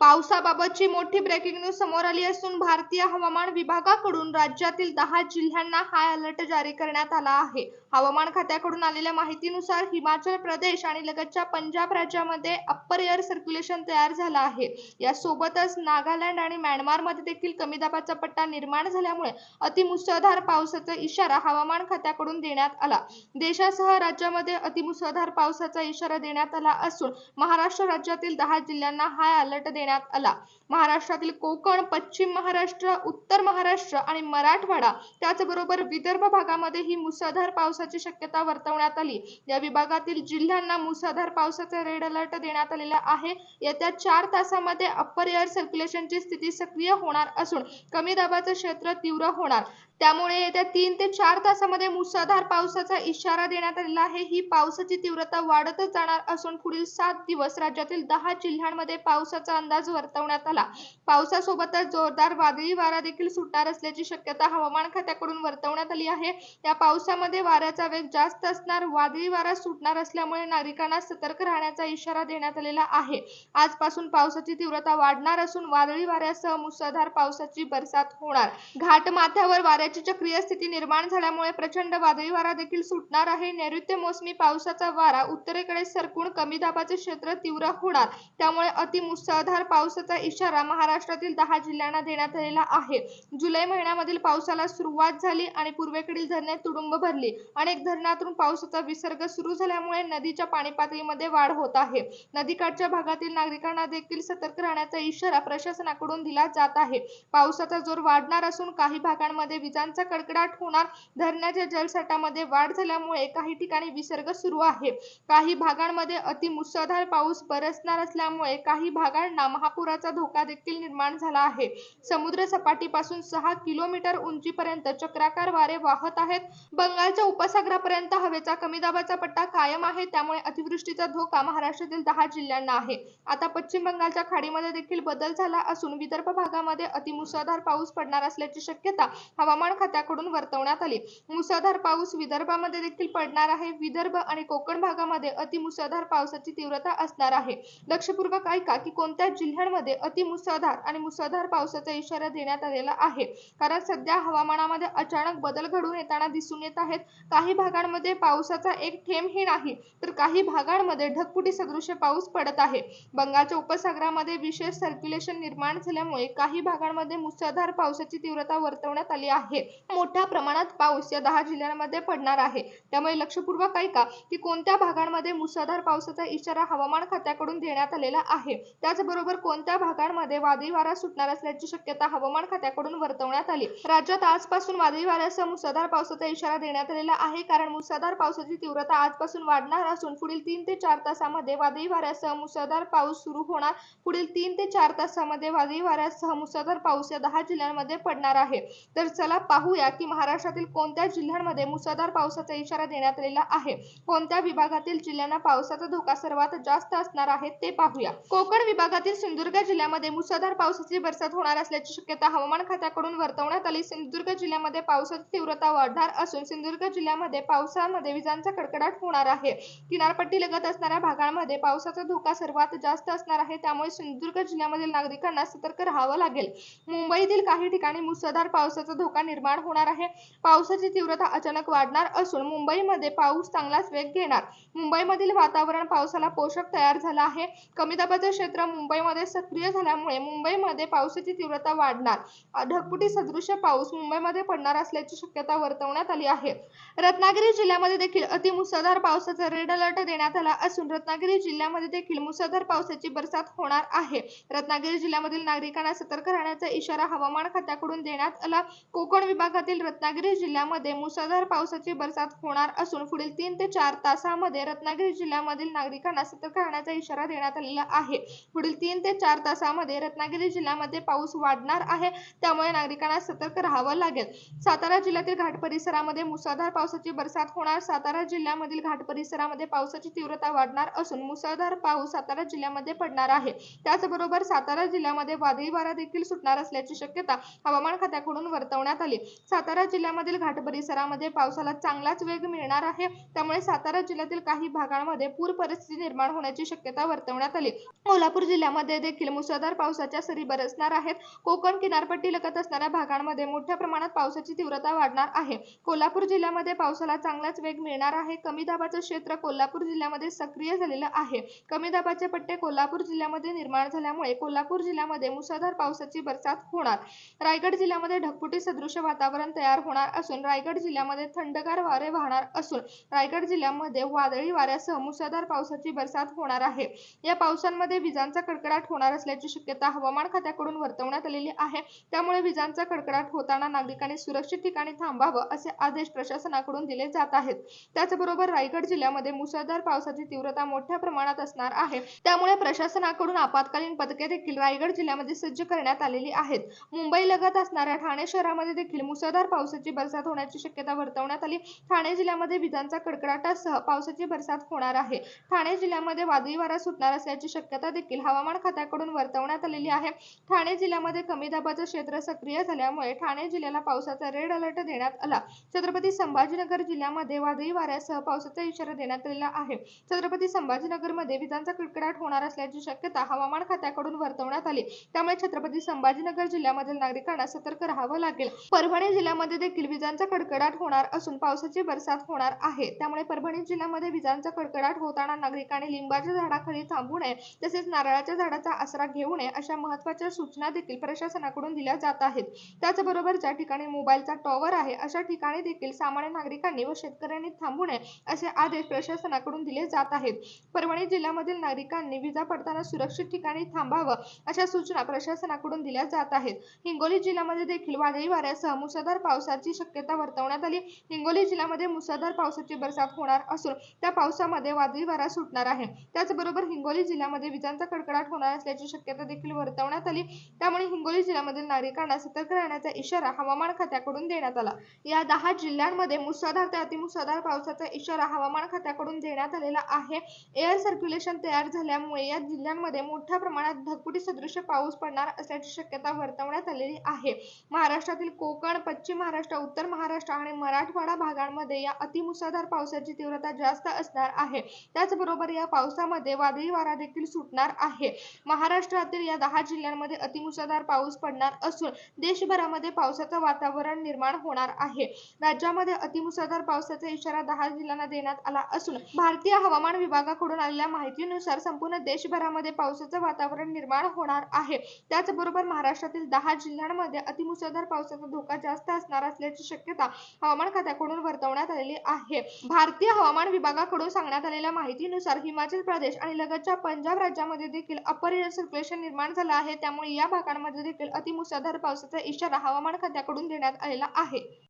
पावसाबाबतची मोठी breaking news समोर आली असून भारतीय हवामान विभागाकडून राज्यातील दहा जिल्ह्यांना हाय अलर्ट जारी करण्यात आला आहे. हवामान खात्याकडून आलेल्या माहितीनुसार हिमाचल प्रदेश आणि लगतच्या पंजाब राज्यामध्ये अप्पर एअर सर्क्युलेशन तयार झालं आहे. यासोबतच नागालँड आणि म्यानमारमध्ये देखील कमी दाबाचा पट्टा निर्माण झाल्यामुळे अतिमुसळधार पावसाचा इशारा हवामान खात्याकडून देण्यात आला. देशासह राज्यामध्ये अतिमुसळधार पावसाचा इशारा देण्यात आला असून महाराष्ट्र राज्यातील दहा जिल्ह्यांना हाय अलर्ट देण्यात देण्यात आला. महाराष्ट्रातील कोकण पश्चिम महाराष्ट्र उत्तर महाराष्ट्र आणि मराठवाडा त्याचबरोबर विदर्भ भागामध्ये ही मुसळधार पावसाची शक्यता वर्तवण्यात आली. या विभागातील जिल्ह्यांना मुसळधार पावसाचा रेड अलर्ट देण्यात आलेला आहे. येत्या चार तासामध्ये अप्पर एअर सर्क्युलेशनची स्थिती सक्रिय होणार असून कमी दाबाचं क्षेत्र तीव्र होणार. त्यामुळे येत्या तीन ते चार तासामध्ये मुसळधार पावसाचा इशारा देण्यात आलेला आहे. ही पावसाची तीव्रता वाढतच जाणार असून पुढील सात दिवस राज्यातील दहा जिल्ह्यांमध्ये पावसाचा अंदाज वर्तवण्यात आला. पावसासोबतच जोरदार वादळी वारा देखील सुटणार असल्याची शक्यता हवामान खात्याकडून वर्तवण्यात आली आहे. या पावसामध्ये वाऱ्याचा वेग जास्त असणार वादळी वारा सुटणार असल्यामुळे नागरिकांना सतर्क राहण्याचा इशारा देण्यात आलेला आहे. आजपासून पावसाची तीव्रता वाढणार असून वादळी वाऱ्यासह मुसळधार पावसाची बरसात होणार. घाटमाथ्यावर वाऱ्या वाऱ्याची चक्रीय स्थिती निर्माण झाल्यामुळे प्रचंड वादळी वारा देखील सुटणार आहे. नैऋत्य मोसमी पावसाचा वारा उत्तरेकडे सरकून कमी दाबाचे क्षेत्र तीव्र होणार. त्यामुळे अतिमुसळधार पावसाचा इशारा महाराष्ट्रातील दहा जिल्ह्यांना देण्यात आलेला आहे. जुलै महिन्यामधील पावसाला सुरुवात झाली आणि पूर्वेकडील धरणे तुडुंब भरली. अनेक धरणातून पावसाचा विसर्ग सुरू झाल्यामुळे नदीच्या पाणी पातळीमध्ये वाढ होत आहे. नदीकाठच्या भागातील नागरिकांना देखील सतर्क राहण्याचा इशारा प्रशासनाकडून दिला जात आहे. पावसाचा जोर वाढणार असून काही भागांमध्ये विजांचा कडकडाट होणार. धरणाच्या जलसाठ्यामध्ये वाढ झाल्यामुळे काही ठिकाणी विसर्ग सुरू आहे. काही भागांमध्ये अतिमुसळधार पाऊस बरसणार असल्यामुळे काही भागांना महापुराचा धोका देखील निर्माण झाला आहे. समुद्र सपाटीपासून सहा किलोमीटर उंचीपर्यंत चक्राकार वारे वाहत आहेत. बंगालच्या उपसागरापर्यंत हवेचा कमी दाबाचा पट्टा कायम आहे. त्यामुळे अतिवृष्टीचा धोका महाराष्ट्रातील दहा जिल्ह्यांना आहे. आता पश्चिम बंगालच्या खाडीमध्ये देखील बदल झाला असून विदर्भ भागामध्ये अतिमुसळधार पाऊस पडणार असल्याची शक्यता हवामान खात्याकडून वर्तवण्यात आली. मुसळधार पाऊस विदर्भामध्ये देखील पडणार आहे. विदर्भ आणि कोकण भागामध्ये अतिमुसळधार पावसाची तीव्रता असणार आहे. लक्षपूर्वक ऐका की कोणत्या जिल्ह्यांमध्ये अतिमुसळधार आणि मुसळधार पावसाचा इशारा देण्यात आलेला आहे? कारण सध्या हवामानामध्ये अचानक बदल घडून येताना दिसून येत आहेत. काही भागांमध्ये पावसाचा एक थेंबही नाही तर काही भागांमध्ये ढगफुटी सदृश्य पाऊस पडत आहे. बंगालच्या उपसागरामध्ये विशेष सर्क्युलेशन निर्माण झाल्यामुळे काही भागांमध्ये मुसळधार पावसाची तीव्रता वर्तवण्यात आली आहे. मोठ्या प्रमाणात पाऊस या दहा जिल्ह्यांमध्ये पडणार आहे. त्यामुळे लक्षपूर्वक ऐका की कोणत्या भागांमध्ये मुसळधार पावसाचा इशारा हवामान खात्याकडून देण्यात आलेला आहे? त्याचबरोबर कोणत्या भागांमध्ये वादळी वारा सुटणार असल्याची शक्यता हवामान खात्याकडून वर्तवण्यात आली? राज्यात आजपासून वादळी वाऱ्यासह मुसळधार पावसाचा इशारा देण्यात आलेला आहे कारण मुसळधार पावसाची तीव्रता आजपासून वाढणार असून पुढील तीन ते चार तासामध्ये वादळी वाऱ्यासह मुसळधार पाऊस सुरू होणार. पुढील तीन ते चार तासामध्ये वादळी वाऱ्यासह मुसळधार पाऊस या दहा जिल्ह्यांमध्ये पडणार आहे. तर चला पाहूया की महाराष्ट्रातील कोणत्या जिल्ह्यांमध्ये मुसळधार पावसाचा इशारा देण्यात आलेला आहे? कोणत्या विभागातील जिल्ह्यांना पावसाचा धोका सर्वात जास्त असणार आहे ते पाहूया. कोकण विभागातील सिंधुदुर्ग जिल्ह्यामध्ये मुसळधार पावसाची बरसात होणार असल्याची शक्यता हवामान खात्याकडून वर्तवण्यात आली. सिंधुदुर्ग जिल्ह्यामध्ये पावसाची तीव्रता वाढणार असून सिंधुदुर्ग जिल्ह्यामध्ये पावसामध्ये विजांचा कडकडाट होणार आहे. किनारपट्टी लगत असणाऱ्या भागांमध्ये पावसाचा धोका सर्वात जास्त असणार आहे. त्यामुळे सिंधुदुर्ग जिल्ह्यामधील नागरिकांना सतर्क राहावं लागेल. मुंबईतील काही ठिकाणी मुसळधार पावसाचा धोका निर्माण होणार आहे. पावसाची तीव्रता अचानक वाढणार असून मुंबईमध्ये पाऊस चांगलाच वेग घेणार. मुंबईमधील वातावरण पावसाला पोषक तयार झालं आहे. कमी दाबाचे क्षेत्र मुंबईमध्ये सक्रिय झाल्यामुळे मुंबईमध्ये पावसाची तीव्रता वाढणार. ढगपुटी सदृश्य पाऊस मुंबईमध्ये पडणार असल्याची शक्यता वर्तवण्यात आली आहे. रत्नागिरी जिल्ह्यामध्ये देखील अतिमुसळधार पावसाचा रेड अलर्ट देण्यात आला असून रत्नागिरी जिल्ह्यामध्ये देखील मुसळधार पावसाची बरसात होणार आहे. रत्नागिरी जिल्ह्यामधील नागरिकांना सतर्क राहण्याचा इशारा हवामान खात्याकडून देण्यात आला. कोकण विभागातील रत्नागिरी जिल्ह्यामध्ये मुसळधार पावसाची बरसात होणार असून पुढील तीन ते चार तासामध्ये रत्नागिरी जिल्ह्यामधील नागरिकांना सतर्क राहण्याचा इशारा देण्यात आलेला आहे. पुढील तीन ते चार तासामध्ये रत्नागिरी जिल्ह्यामध्ये पाऊस वाढणार आहे त्यामुळे नागरिकांना सतर्क राहावं लागेल. सातारा जिल्ह्यातील घाट परिसरामध्ये मुसळधार पावसाची बरसात होणार. सातारा जिल्ह्यामधील घाट परिसरामध्ये पावसाची तीव्रता वाढणार असून मुसळधार पाऊस सातारा जिल्ह्यामध्ये पडणार आहे. त्याचबरोबर सातारा जिल्ह्यामध्ये वादळी वारा देखील सुटणार असल्याची शक्यता हवामान खात्याकडून वर्तवण्यात आली झाली. सातारा जिल्ह्यामधील घाट परिसरामध्ये पावसाला चांगलाच वेग मिळणार आहे. त्यामुळे सातारा जिल्ह्यातील काही भागांमध्ये पूर परिस्थिती निर्माण होण्याची शक्यता वर्तवण्यात आली. कोल्हापूर जिल्ह्यामध्ये देखील मुसळधार पावसाच्या सरी बरसणार आहेत. कोकण किनारपट्टी लगत असणाऱ्या भागांमध्ये मोठ्या प्रमाणात पावसाची तीव्रता वाढणार आहे. कोल्हापूर जिल्ह्यामध्ये पावसाला चांगलाच वेग मिळणार आहे. कमी दाबाचं क्षेत्र कोल्हापूर जिल्ह्यामध्ये सक्रिय झालेलं आहे. कमी दाबाचे पट्टे कोल्हापूर जिल्ह्यामध्ये निर्माण झाल्यामुळे कोल्हापूर जिल्ह्यामध्ये मुसळधार पावसाची बरसात होणार. रायगड जिल्ह्यामध्ये ढगफुटी सदृश वातावरण तयार होणार असून रायगड जिल्ह्यामध्ये थंडगार वारे वाहणार असून रायगड जिल्ह्यामध्ये वादळी वाऱ्यासह मुसळधार पावसाची बरसात होणार आहे. या पावसांमध्ये विजांचा कडकडाट होणार असल्याची शक्यता हवामान खात्याकडून वर्तवण्यात आलेली आहे. त्यामुळे विजांचा कडकडाट होताना नागरिकांनी सुरक्षित ठिकाणी थांबावं असे आदेश प्रशासनाकडून दिले जात आहेत. त्याचबरोबर रायगड जिल्ह्यामध्ये मुसळधार पावसाची तीव्रता मोठ्या प्रमाणात असणार आहे. त्यामुळे प्रशासनाकडून आपत्कालीन पथके देखील रायगड जिल्ह्यामध्ये सज्ज करण्यात आलेली आहेत. मुंबई लगत असणाऱ्या ठाणे शहरामध्ये देखील मुसळधार पावसाची बरसात होण्याची शक्यता वर्तवण्यात आली. ठाणे जिल्ह्यामध्ये विजांचा कडकडाटासह पावसाची बरसात होणार आहे. ठाणे जिल्ह्यामध्ये वादळी वारा सुटणार असल्याची शक्यता देखील हवामान खात्याकडून वर्तवण्यात आलेली आहे. ठाणे जिल्ह्यामध्ये कमी दाबाचं क्षेत्र सक्रिय झाल्यामुळे ठाणे जिल्ह्याला पावसाचा रेड अलर्ट देण्यात आला. छत्रपती संभाजीनगर जिल्ह्यामध्ये वादळी वाऱ्यासह पावसाचा इशारा देण्यात आलेला आहे. छत्रपती संभाजीनगरमध्ये विजांचा कडकडाट होणार असल्याची शक्यता हवामान खात्याकडून वर्तवण्यात आली. त्यामुळे छत्रपती संभाजीनगर जिल्ह्यामधील नागरिकांना सतर्क राहावं लागेल. परभणी जिल्ह्यामध्ये देखील विजांचा कडकडाट होणार असून पावसाची बरसात होणार आहे. त्यामुळे परभणी जिल्ह्यामध्ये विजांचा कडकडाट होताना नागरिकांनी लिंबाच्या झाडाखाली थांबू नये तसेच नारळाच्या झाडाचा आसरा घेऊ नये अशा महत्त्वाच्या सूचना देखील प्रशासनाकडून दिल्या जात आहेत. त्याचबरोबर ज्या ठिकाणी मोबाईलचा टॉवर आहे अशा ठिकाणी देखील सामान्य नागरिकांनी व शेतकऱ्यांनी थांबू नये असे आदेश प्रशासनाकडून दिले जात आहेत. परभणी जिल्ह्यामधील नागरिकांनी विजा पडताना सुरक्षित ठिकाणी थांबावं अशा सूचना प्रशासनाकडून दिल्या जात आहेत. हिंगोली जिल्ह्यामध्ये देखील वादळी वाऱ्यासह मुसळधार पावसाची शक्यता वर्तवण्यात आली. हिंगोली जिल्ह्यामध्ये मुसळधार पावसाची बरसात होणार असून त्या पावसामध्ये वादळी वारा सुटणार आहे. त्याचबरोबर हिंगोली जिल्ह्यामध्ये विजांचा कडकडाट होणार असल्याची शक्यता देखील वर्तवण्यात आली. त्यामुळे हिंगोली जिल्ह्यामधील नागरिकांना सतर्क राहण्याचा इशारा हवामान खात्याकडून देण्यात आला. या दहा जिल्ह्यांमध्ये मुसळधार ते अतिमुसळधार पावसाचा इशारा हवामान खात्याकडून देण्यात आलेला आहे. एअर सर्क्युलेशन तयार झाल्यामुळे या जिल्ह्यांमध्ये मोठ्या प्रमाणात ढगफुटी सदृश पाऊस पडणार असल्याची शक्यता वर्तवण्यात आलेली आहे. महाराष्ट्रातील कोकण कोकण पश्चिम महाराष्ट्र उत्तर महाराष्ट्र आणि मराठवाडा भागांमध्ये या अतिमुसळधार पावसाची तीव्रता जास्त असणार आहे. त्याचबरोबर या पावसामध्ये वादळी वारा देखील सुटणार आहे. महाराष्ट्रातील या दहा जिल्ह्यांमध्ये अतिमुसळधार पाऊस पडणार असून देशभरामध्ये पावसाचं वातावरण निर्माण होणार आहे. राज्यामध्ये अतिमुसळधार पावसाचा इशारा दहा जिल्ह्यांना देण्यात आला असून भारतीय हवामान विभागाकडून आलेल्या माहितीनुसार संपूर्ण देशभरामध्ये पावसाचं वातावरण निर्माण होणार आहे. त्याचबरोबर महाराष्ट्रातील दहा जिल्ह्यांमध्ये अतिमुसळधार पावसाचा धोका धोका जास्त असणार असल्याची शक्यता हवामान खात्याकडून वर्तवण्यात आलेली आहे. भारतीय हवामान विभागाकडून सांगण्यात आलेल्या माहितीनुसार हिमाचल प्रदेश आणि लगतच्या पंजाब राज्यामध्ये देखील अपर एअर सर्क्युलेशन निर्माण झालं आहे. त्यामुळे या भागांमध्ये देखील अतिमुसळधार पावसाचा इशारा हवामान खात्याकडून देण्यात आलेला आहे.